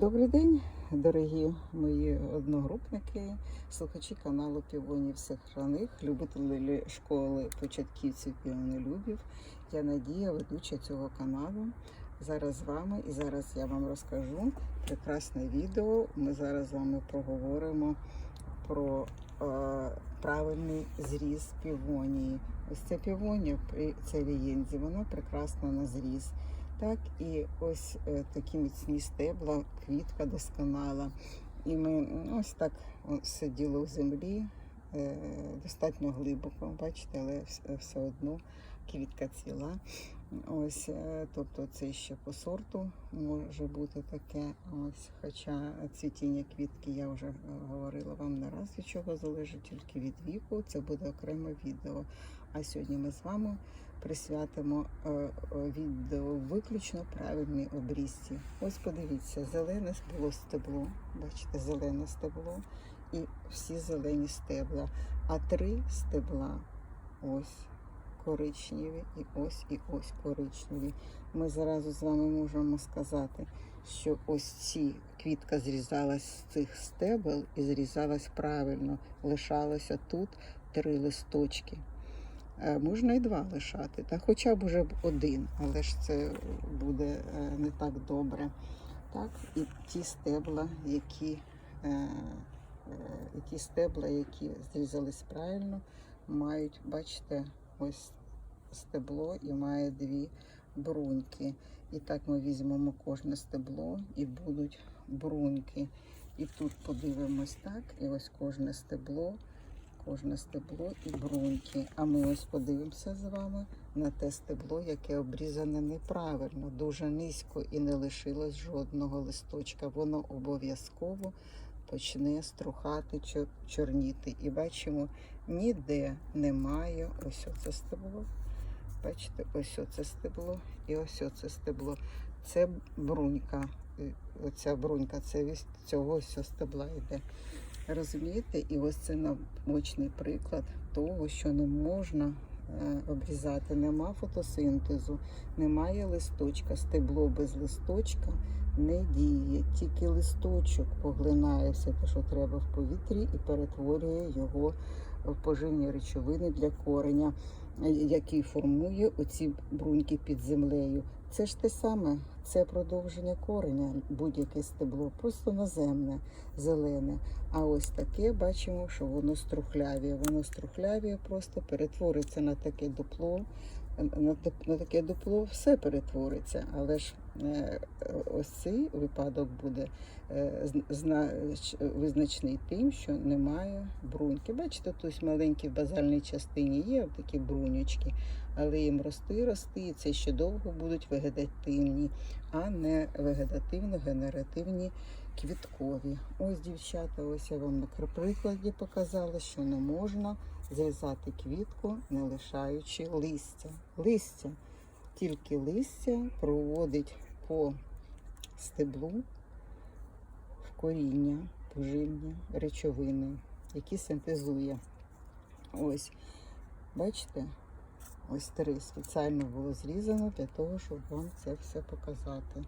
Добрий день, дорогі мої одногрупники, слухачі каналу Півонів Сохраних, любителі школи початківців піонелюбів. Я Надія, ведуча цього каналу. Зараз з вами і зараз я вам розкажу прекрасне відео. Ми зараз з вами проговоримо про е, правильний зріз півонії. Ось ця півонія, це лієнзі, вона прекрасна на зріз. Так, і ось е, такі міцні стебла, квітка досконала. І ми ось так сиділи у землі, е, достатньо глибоко, бачите, але все одно квітка ціла. Ось, е, тобто це ще по сорту може бути таке. Ось, хоча цвітіння квітки я вже е, говорила вам не раз, від чого залежить тільки від віку. Це буде окреме відео. А сьогодні ми з вами присвятимо е, відео виключно правильній обрізці. Ось подивіться, зелене було стебло. Бачите, зелене стебло і всі зелені стебла. А три стебла ось коричневі, і ось і ось коричневі. Ми зразу з вами можемо сказати, що ось ці квітка зрізалась з цих стебел і зрізалась правильно. Лишалося тут три листочки. Е, Можна і два лишати, та хоча б уже один, але ж це буде е, не так добре. Так, і ті стебла, які, е, е, і ті стебла, які зрізались правильно, мають, бачите, ось стебло і має дві бруньки. І так ми візьмемо кожне стебло і будуть бруньки. І тут подивимось так, і ось кожне стебло кожне стебло і бруньки. А ми ось подивимося з вами на те стебло, яке обрізане неправильно, дуже низько і не лишилось жодного листочка. Воно обов'язково почне струхати, чорніти. І бачимо, ніде немає ось оце стебло. Бачите, ось оце стебло і ось оце стебло. Це брунька. Е, Оця брунька, це від цього ось стебла йде. Розумієте? І ось це наочний приклад того, що не можна е, обрізати. Нема фотосинтезу, немає листочка, стебло без листочка не діє. Тільки листочок поглинає все те, що треба в повітрі, і перетворює його в поживні речовини для кореня, який формує оці бруньки під землею. Це ж те саме, це продовження кореня, будь-яке стебло, просто наземне, зелене. А ось таке бачимо, що воно струхлявіє. Воно струхлявіє, просто перетвориться на таке дупло. На, на таке дупло все перетвориться, але ж е, ось цей випадок буде е, визначний тим, що немає бруньки. Бачите, тут маленькі в базальній частині є такі брунючки, але їм рости, рости, і це ще довго будуть вегетативні, а не вегетативно-генеративні квіткові. Ось, дівчата, ось я вам на прикладі показала, що не можна зрізати квітку, не лишаючи листя. Листя, тільки листя проводить по стеблу в коріння, поживні речовини, які синтезує. Ось, бачите, ось три спеціально було зрізано для того, щоб вам це все показати.